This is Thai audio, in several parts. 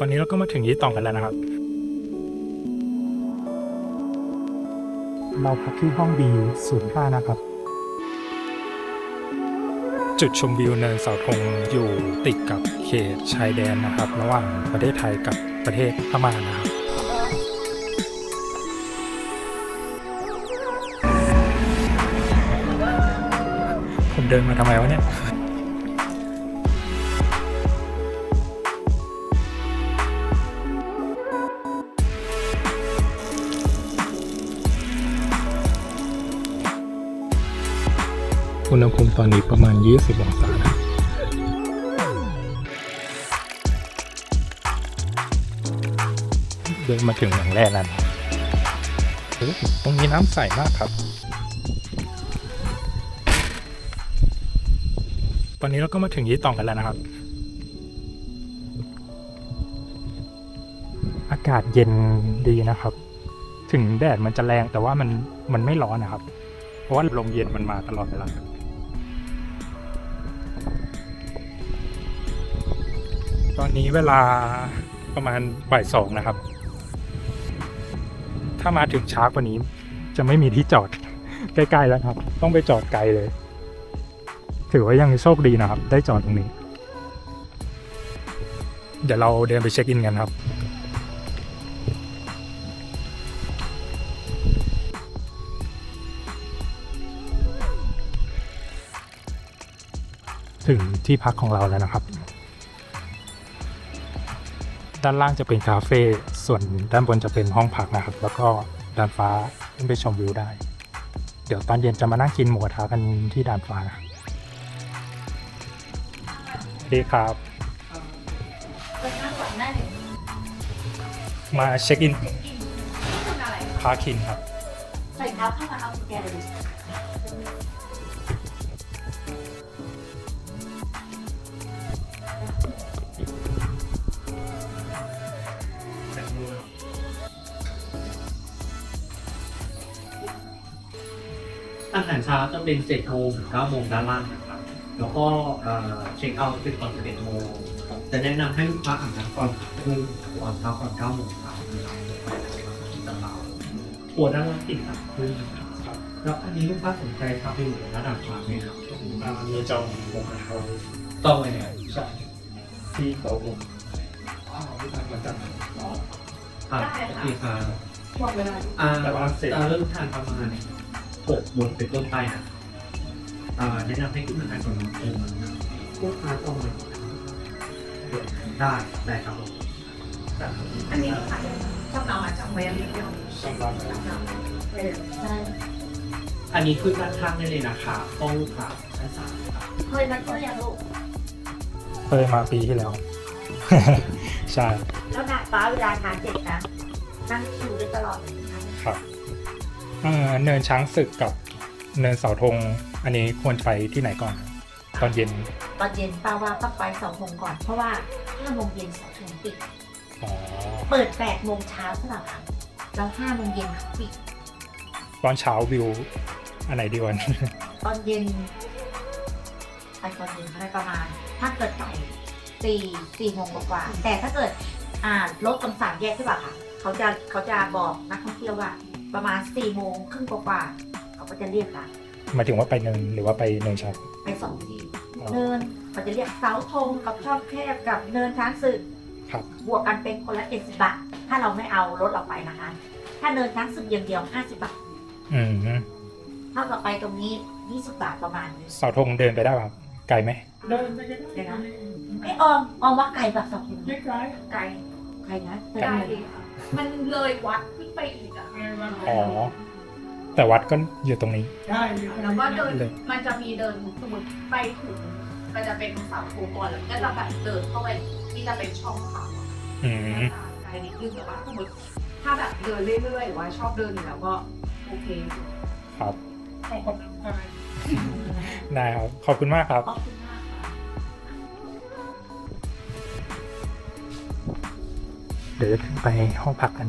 ตอนนี้เราก็มาถึงยี่ตองกันแล้วนะครับ เราพักที่ห้อง B05 นะครับ จุดชมวิวเนินเสาธงอยู่ติดกับเขตชายแดนนะครับ ระหว่างประเทศไทยกับประเทศพม่านะครับ ผมเดินมาทำไมวะเนี่ย อุณหภูมิตอนนี้ประมาณ 20 องศานะเดินมาถึงอย่างแรกแล้วนะโอ้โหตรงนี้น้ำใสมากครับ ตอนนี้เราก็มาถึงยี่ตองกันแล้วนะครับ อากาศเย็นดีนะครับ ถึงแดดมันจะแรงแต่ว่ามันมันไม่ร้อนนะครับ เพราะว่าลมเย็นมันมาตลอดเวลา ตอนนี้เวลาประมาณบ่ายสองนะครับ ถ้ามาถึงช้ากว่านี้ จะไม่มีที่จอดใกล้ๆแล้วครับ ต้องไปจอดไกลเลย ถือว่ายังโชคดีนะครับ ได้จอดตรงนี้ เดี๋ยวเราเดินไปเช็คอินกันครับถึงที่พักของเราแล้วนะครับ ด้านล่างจะเป็นคาเฟ่ส่วนด้านบนจะเป็นห้องพักนะครับ แล้วก็ดานฟ้าขึ้นไปชมวิวได้ เดี๋ยวตอนเย็นจะมานั่งกินหมูกระทะกันที่ดานฟ้านะดีครับ มาเช็คอินพาคินครับ ใส่เท้าเข้ามาเอาแกเลย อาหารเช้าจะเป็นเจ็ดโมงถึงเก้าโมงด้านล่างนะครับ แล้วก็เอ่อเช็คเอาท์เป็นตอนสิบเอ็ดโมงจะแนะนำให้ลูกค้าอาบน้ำก่อนคือก่อนเช้าก่อนเก้าโมงเช้านะครับไปที่ตลาดหัวด้านล่างติดกับพื้นนะครับแล้วอันนี้ลูกค้าสนใจทำเป็นหมูระดับฟ้าไหมครับมีจองหมูกระทะต้องเลยครับใช่ที่เขาผมที่ทำมาจากอ่าโอเคครับบอกเวลาอ่าแต่ว่าเสร็จจะเริ่มทานประมาณ หกโมงเป็นต้นไปอ่าแนะนำให้คุณทานก่อนเออลูกค้าต้องมาได้ได้ครับผมอันนี้ขายชอบเอามาจากเวลนิดเดียวสำหรับเออใช่อันนี้คือด้านข้างได้เลยนะคะห้องลูกค้าชั้นสามครับเคยนัดก็ยังลูกเคยมาปีที่แล้ว ใช่ แล้วน้าฟ้าเวลาทานเสร็จนะนั่งคิวได้ตลอดครับ เอ่อเนินช้างศึกกับเนินเสาธง อันนี้ควรไปที่ไหนก่อนครับตอนเย็น ตอนเย็นป้าว่าต้องไปสองโมงก่อน เพราะว่าห้าโมงเย็นสองโมงปิดอ๋อเปิดแปดโมงเช้าสำหรับค่ะแล้วห้าโมงเย็นปิดตอนเช้าวิว อันไหนดีกว่าตอนเย็นไปตอนเย็นอะไรประมาณ ถ้าเกิดไปสี่สี่โมงกว่าๆแต่ถ้าเกิด อ่ารถตรงสามแยกใช่ป่ะคะเขาจะเขาจะบอกนักท่องเที่ยวว่า ประมาณสี่โมงครึ่งกว่าๆเขาก็จะเรียกละหมายถึงว่าไปเนินหรือว่าไปเนินช้างไปสองที่ อ๋อ เนินเขาจะเรียกเสาธงกับช่องแคบกับเนินช้างศึก ครับ บวกกันเป็นคนละเจ็ดสิบบาท ถ้าเราไม่เอารถเราไปนะคะ ถ้าเนินช้างศึกอย่างเดียวห้าสิบบาท อืมถ้าเราไปตรงนี้ยี่สิบบาทประมาณนี้เสาธงเดินไปได้ป่ะครับไกลไหมเดินไปได้เดี๋ยวนะไอ้ออมออมว่าไกลแบบสองกิโลไม่ไกลไกลไกลนะไกลไกลเลยค่ะ มันเลยวัดขึ้นไปอีกอะอ๋อ แต่วัดก็อยู่ตรงนี้ได้แล้วก็เดินเลย มันจะมีเดินสมมติไปถึงมันจะเป็นเสาโคก่อนแล้วก็จะแบบเดินเข้าไปที่จะเป็นช่องเขาอะอืมไกลนิดนึงแต่ว่าสมมติถ้าแบบเดินเรื่อยๆหรือว่าชอบเดินอยู่แล้วก็โอเคครับขอบคุณค่ะได้ครับ ขอบคุณมากครับ ขอบคุณ เดี๋ยวจะขึ้นไปห้องพักกัน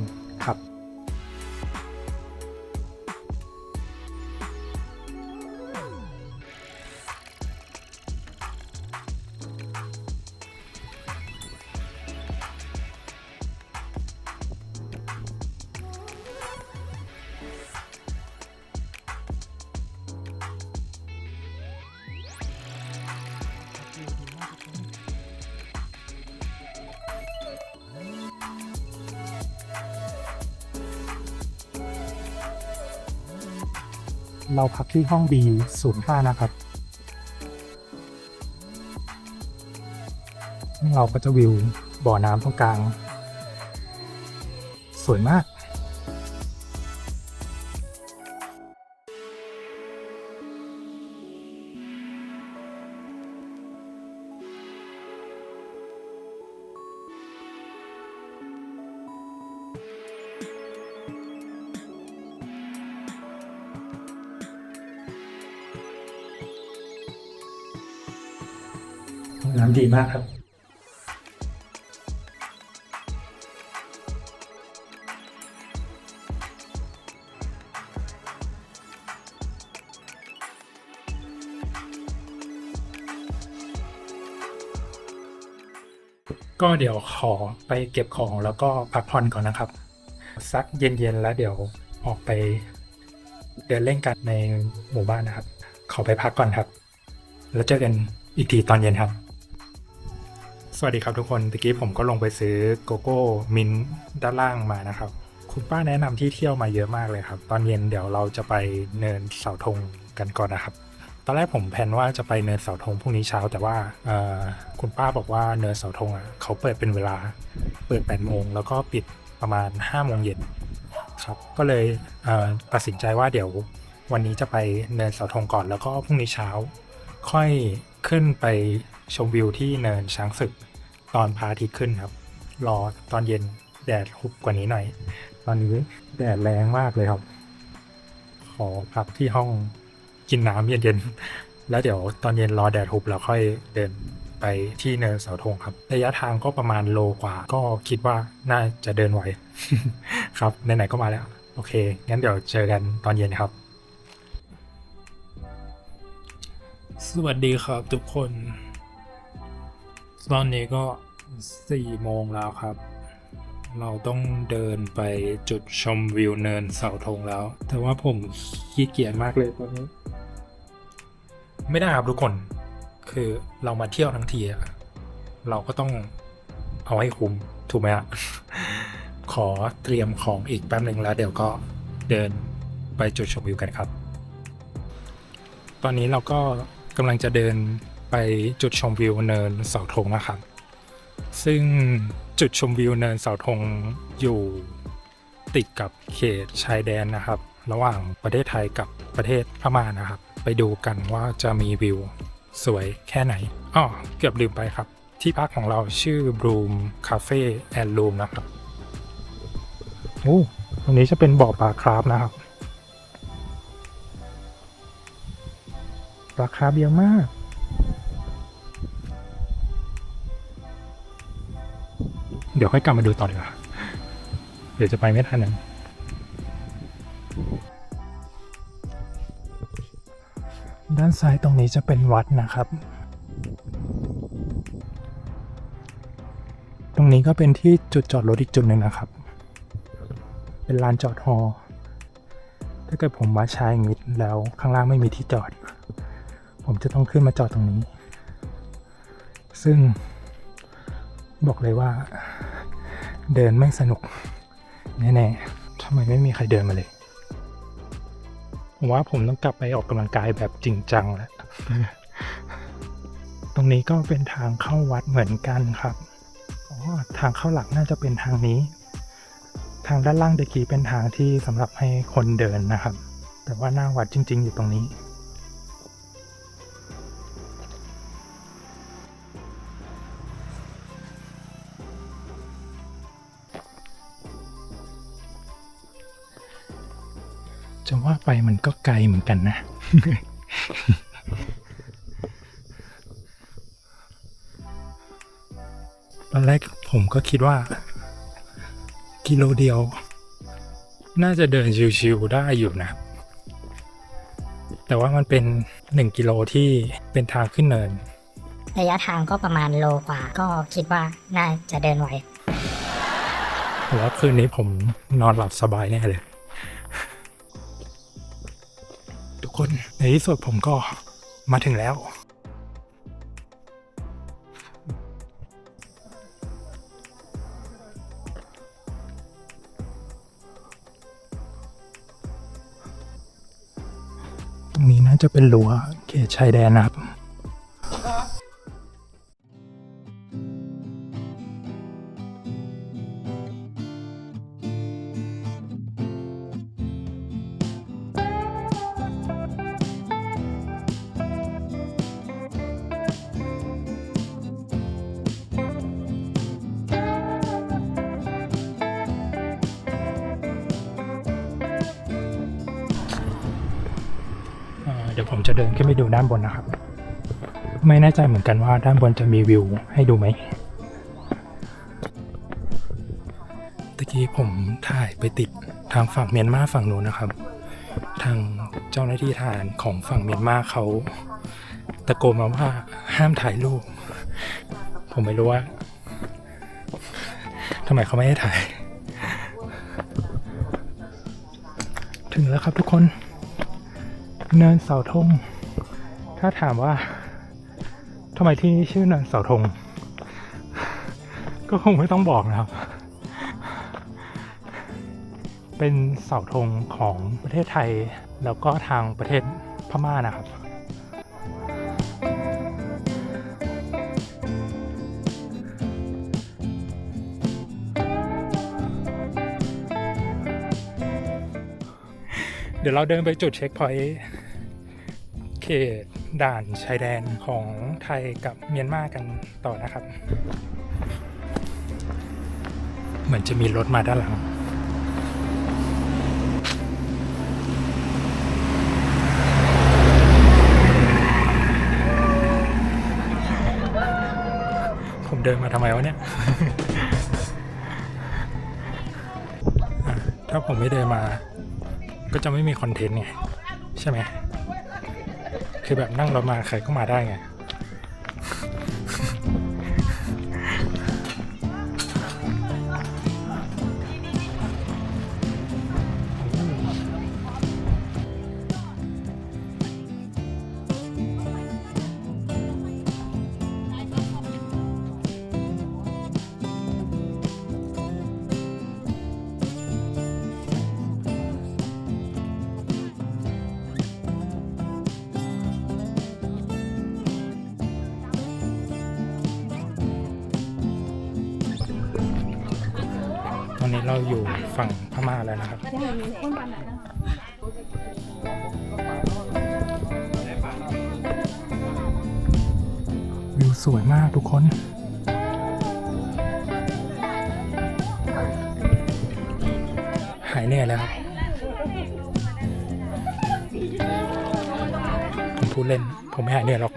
เราพักที่ห้อง B ศูนย์ห้านะครับ เราก็จะวิวบ่อน้ำตรงกลาง สวยมาก มากครับก็เดี๋ยวขอไปเก็บของแล้วก็พักผ่อนก่อนนะครับ สักเย็นๆแล้วเดี๋ยวออกไปเดินเล่นกันในหมู่บ้านนะครับ ขอไปพักก่อนครับ แล้วเจอกันอีกทีตอนเย็นครับ สวัสดีครับทุกคนตะกี้ผมก็ลงไปซื้อโกโก้มินด้านล่างมานะครับ คุณป้าแนะนำที่เที่ยวมาเยอะมากเลยครับ ตอนเย็นเดี๋ยวเราจะไปเนินเสาธงกันก่อนนะครับ ตอนแรกผมแพลนว่าจะไปเนินเสาธงพรุ่งนี้เช้า แต่ว่าคุณป้าบอกว่าเนินเสาธงอะเขาเปิดเป็นเวลาเปิด8โมงแล้วก็ปิดประมาณ5โมงเย็นครับก็เลยเตัดสินใจว่าเดี๋ยววันนี้จะไปเนินเสาธงก่อน แล้วก็พรุ่งนี้เช้า ค่อยขึ้นไป ชมวิวที่เนินช้างศึกตอนพระอาทิตย์ขึ้นครับ รอตอนเย็นแดดหุบกว่านี้หน่อย ตอนนี้แดดแรงมากเลยครับ ขอพักที่ห้องกินน้ำเย็นๆ แล้วเดี๋ยวตอนเย็นรอแดดหุบแล้วค่อยเดินไปที่เนินเสาธงครับ ระยะทางก็ประมาณโลกว่า ก็คิดว่าน่าจะเดินไหว ครับไหนๆก็มาแล้ว โอเค งั้นเดี๋ยวเจอกันตอนเย็นครับ สวัสดีครับทุกคน ตอนนี้ก็สี่โมงแล้วครับ เราต้องเดินไปจุดชมวิวเนินเสาธงแล้ว แต่ว่าผมขี้เกียจมากเลยตอนนี้ ไม่ได้ครับทุกคน คือเรามาเที่ยวทั้งทีอะเราก็ต้องเอาให้คุ้มถูกไหมอะขอเตรียมของอีกแป๊บหนึ่งแล้ว เดี๋ยวก็เดินไปจุดชมวิวกันครับ ตอนนี้เราก็กำลังจะเดิน ไปจุดชมวิวเนินเสาธงนะครับ ซึ่งจุดชมวิวเนินเสาธงอยู่ติดกับเขตชายแดนนะครับ ระหว่างประเทศไทยกับประเทศพม่านะครับ ไปดูกันว่าจะมีวิวสวยแค่ไหนอ้อเกือบลืมไปครับ ที่พักของเราชื่อ Bloom Cafe and Room นะครับโอ้ตรงนี้จะเป็นบ่อปลาคราฟนะครับปลาคาร์ฟเยอะมาก เดี๋ยวค่อยกลับมาดูต่อดีกว่า เดี๋ยวจะไปไม่ทันนะด้านซ้ายตรงนี้จะเป็นวัดนะครับ ตรงนี้ก็เป็นที่จุดจอดรถอีกจุดหนึ่งนะครับ เป็นลานจอดฮอถ้าเกิดผมมาใช้อย่างนี้แล้วข้างล่างไม่มีที่จอด ผมจะต้องขึ้นมาจอดตรงนี้ ซึ่งบอกเลยว่า เดินไม่สนุก แน่ๆทำไมไม่มีใครเดินมาเลย ผมว่าผมต้องกลับไปออกกำลังกายแบบจริงจังแล้ว ตรงนี้ก็เป็นทางเข้าวัดเหมือนกันครับอ๋อทางเข้าหลักน่าจะเป็นทางนี้ ทางด้านล่างตะกี้เป็นทางที่สำหรับให้คนเดินนะครับ แต่ว่าหน้าวัดจริง ๆ อยู่ตรงนี้ จะว่าไปมันก็ไกลเหมือนกันนะ ตอนแรกผมก็คิดว่า กิโลเดียว น่าจะเดินชิวๆได้อยู่นะ แต่ว่ามันเป็นหนึ่งกิโลที่เป็นทางขึ้นเนิน ระยะทางก็ประมาณโลกว่า ก็คิดว่าน่าจะเดินไหวผมว่าคืนนี้ผมนอนหลับสบายแน่เลย ที่สุดผมก็มาถึงแล้ว ตรงนี้น่าจะเป็นรั้วเขตชายแดนนะครับ ด้านบนนะครับ ไม่แน่ใจเหมือนกันว่าด้านบนจะมีวิวให้ดูไหมตะกี้ผมถ่ายไปติดทางฝั่งเมียนมาฝั่งนู้นนะครับ ทางเจ้าหน้าที่ทหารของฝั่งเมียนมาเขาตะโกนมาว่าห้ามถ่ายรูป ผมไม่รู้ว่าทำไมเขาไม่ให้ถ่าย ถึงแล้วครับทุกคน เนินเสาธง ถ้าถามว่าทำไมที่นี่ชื่อเนินเสาธง ก็คงไม่ต้องบอกนะครับ เป็นเสาธงของประเทศไทย แล้วก็ทางประเทศพม่านะครับเดี๋ยวเราเดินไปจุดเช็คพอยต์เขต ด่านชายแดนของไทยกับเมียนมากันต่อนะครับ เหมือนจะมีรถมาด้านหลังผมเดินมาทำไมวะเนี่ย ถ้าผมไม่เดินมา ก็จะไม่มีคอนเทนต์ไง ใช่ไหม คือแบบนั่งรถมาใครก็มาได้ไง เราอยู่ฝั่งพม่าแล้วนะครับ วิวสวยมากทุกคนหายเหนื่อยแล้วครับผมพูดเล่น ผมไม่หายเหนื่อยหรอก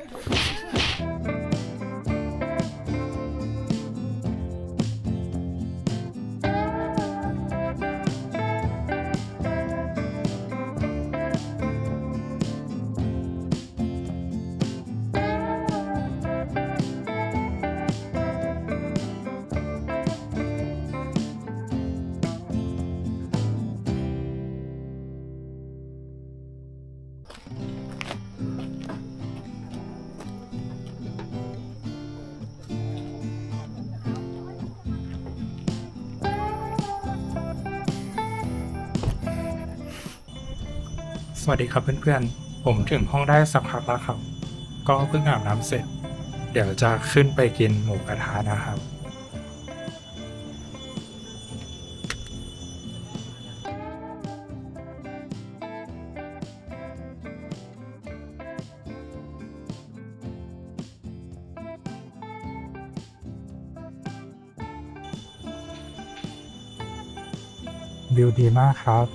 วัสดีครับเพื่อนๆ ผมถึงห้องได้สักพักแล้วครับ ก็เพิ่งอาบน้ำเสร็จ เดี๋ยวจะขึ้นไปกินหมูกระทะนะครับ วิวดีมากครับ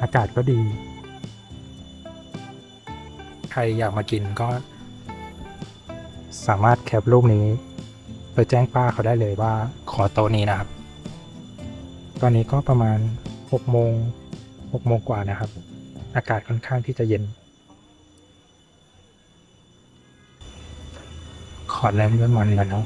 อากาศก็ดี ใครอยากมากินก็ สามารถแคปรูปนี้ ไปแจ้งป้าเขาได้เลยว่าขอโต๊ะนี้นะครับ ตอนนี้ก็ประมาณ6โมง6โมงกว่านะครับ อากาศค่อนข้างที่จะเย็น ขอแรงด้วยมันกันเนาะ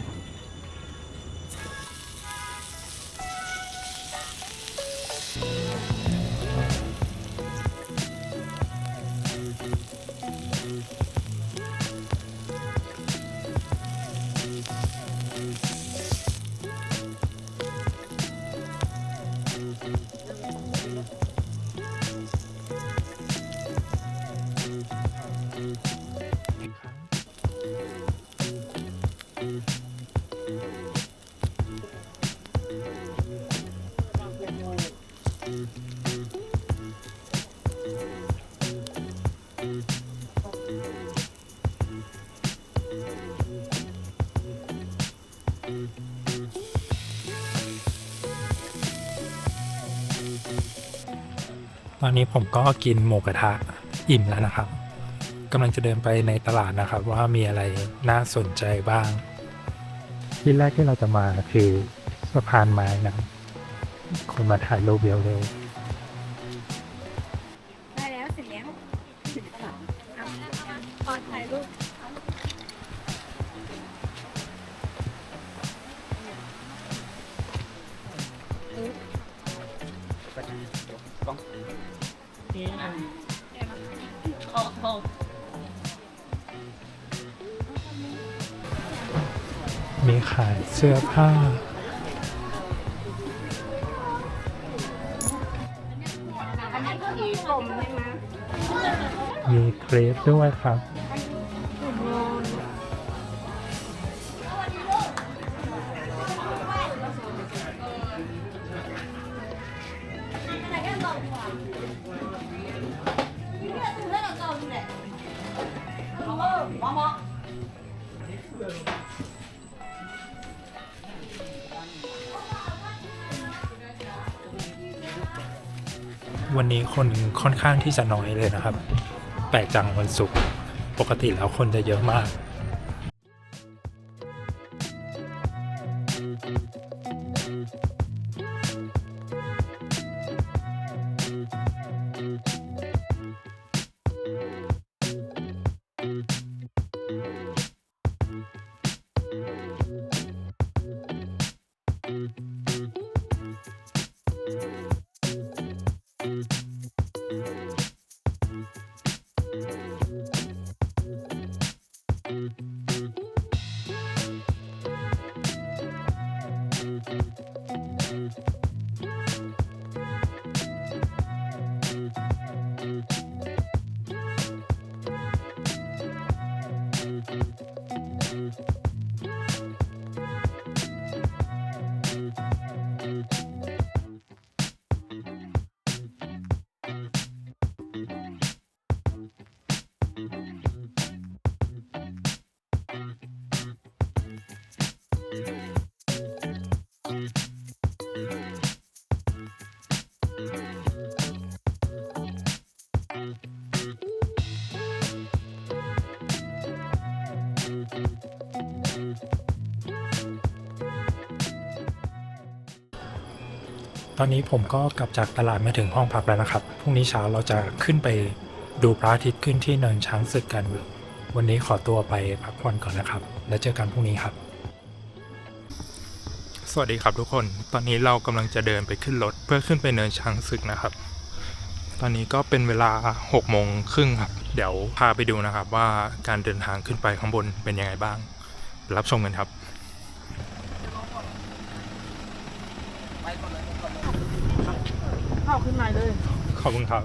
อนนี้ผมก็กินหมูกระทะอิ่มแล้วนะครับกำลังจะเดินไปในตลาดนะครับ ว่ามีอะไรน่าสนใจบ้าง ที่แรกที่เราจะมาคือสะพานไม้นะครับคนมาถ่ายรูปเยอะเลยได้แล้วเสร็จแล้วพอถ่ายรูป มีขายเสื้อผ้า อันนี้กลมใช่ไหมมีเครปด้วยครับ ค่อนข้างที่จะน้อยเลยนะครับ แปลกจังวันศุกร์ปกติแล้วคนจะเยอะมาก ตอนนี้ผมก็กลับจากตลาดมาถึงห้องพักแล้วนะครับ พรุ่งนี้เช้าเราจะขึ้นไปดูพระอาทิตย์ขึ้นที่เนินช้างศึกกัน วันนี้ขอตัวไปพักผ่อนก่อนนะครับ แล้วเจอกันพรุ่งนี้ครับ สวัสดีครับทุกคน ตอนนี้เรากำลังจะเดินไปขึ้นรถเพื่อขึ้นไปเนินช้างศึกนะครับ ตอนนี้ก็เป็นเวลา6โมงครึ่งครับ เดี๋ยวพาไปดูนะครับว่าการเดินทางขึ้นไปข้างบนเป็นยังไงบ้าง รับชมกันครับ เข้าขึ้นในเลยขอบคุณครับค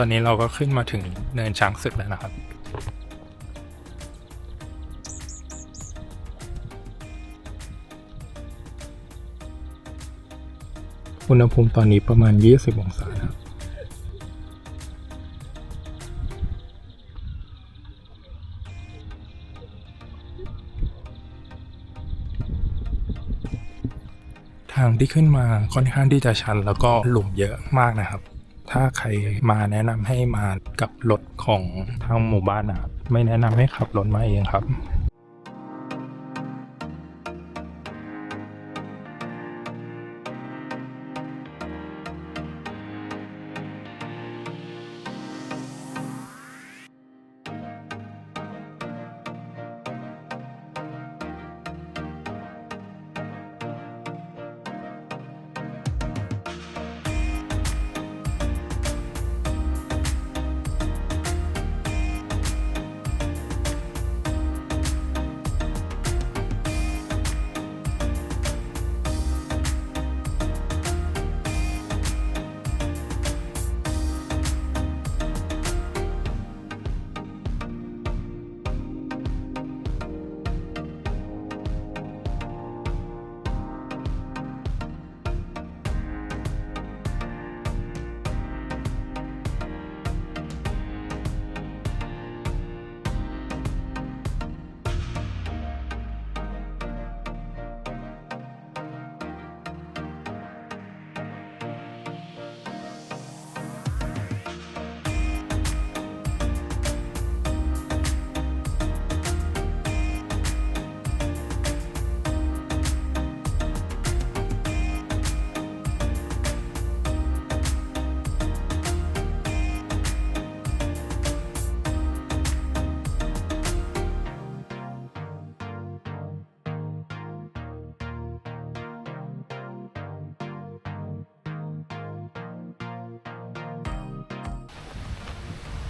อนนี้เราก็ขึ้นมาถึงเนินช้างศึกแล้วนะครับ อุณหภูมิตอนนี้ประมาณ 20 องศานะครับทางที่ขึ้นมาค่อนข้างที่จะชันแล้วก็หลุมเยอะมากนะครับ ถ้าใครมาแนะนำให้มากับรถของทางหมู่บ้านนะครับไม่แนะนำให้ขับรถมาเองครับ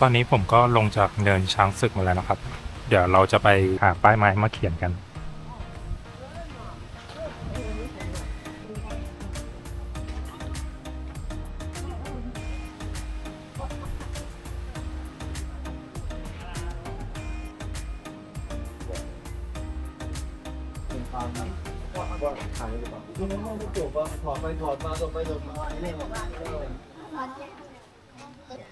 ตอนนี้ผมก็ลงจากเนินช้างศึกมาแล้วนะครับ เดี๋ยวเราจะไปหาป้ายไม้มาเขียนกันป้า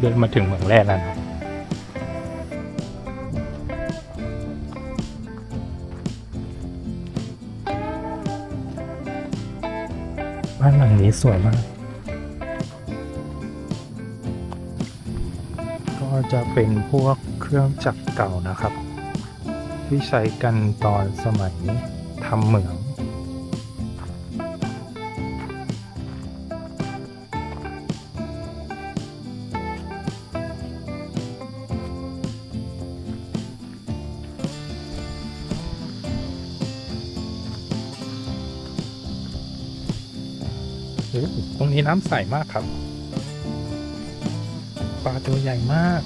เดินมาถึงเมืองแรกแล้วนะบ้านหลังนี้สวยมาก ก็จะเป็นพวกเครื่องจักรเก่านะครับ ที่ใช้กันตอนสมัยทำเหมือง น้ำใสมากครับ ปลาตัวใหญ่มาก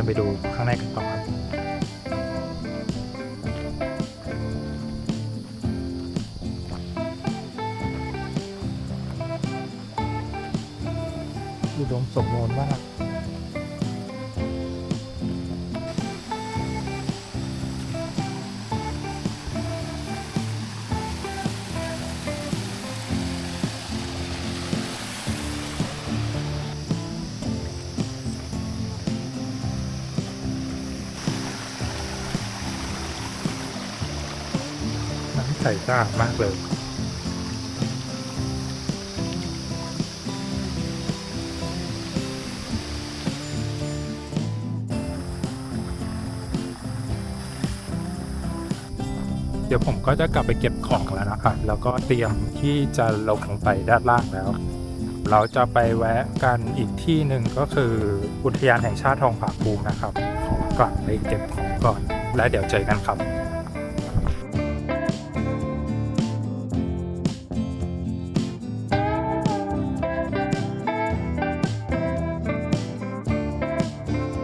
นไปดู ใสสะอาดมากเลยเดี๋ยวผมก็จะกลับไปเก็บของแล้วนะครับ แล้วก็เตรียมที่จะลงไปด้านล่างแล้ว เราจะไปแวะกันอีกที่หนึ่งก็คืออุทยานแห่งชาติทองผาภูมินะครับ ขอกลับไปเก็บของก่อน แล้วเดี๋ยวเจอกันครับ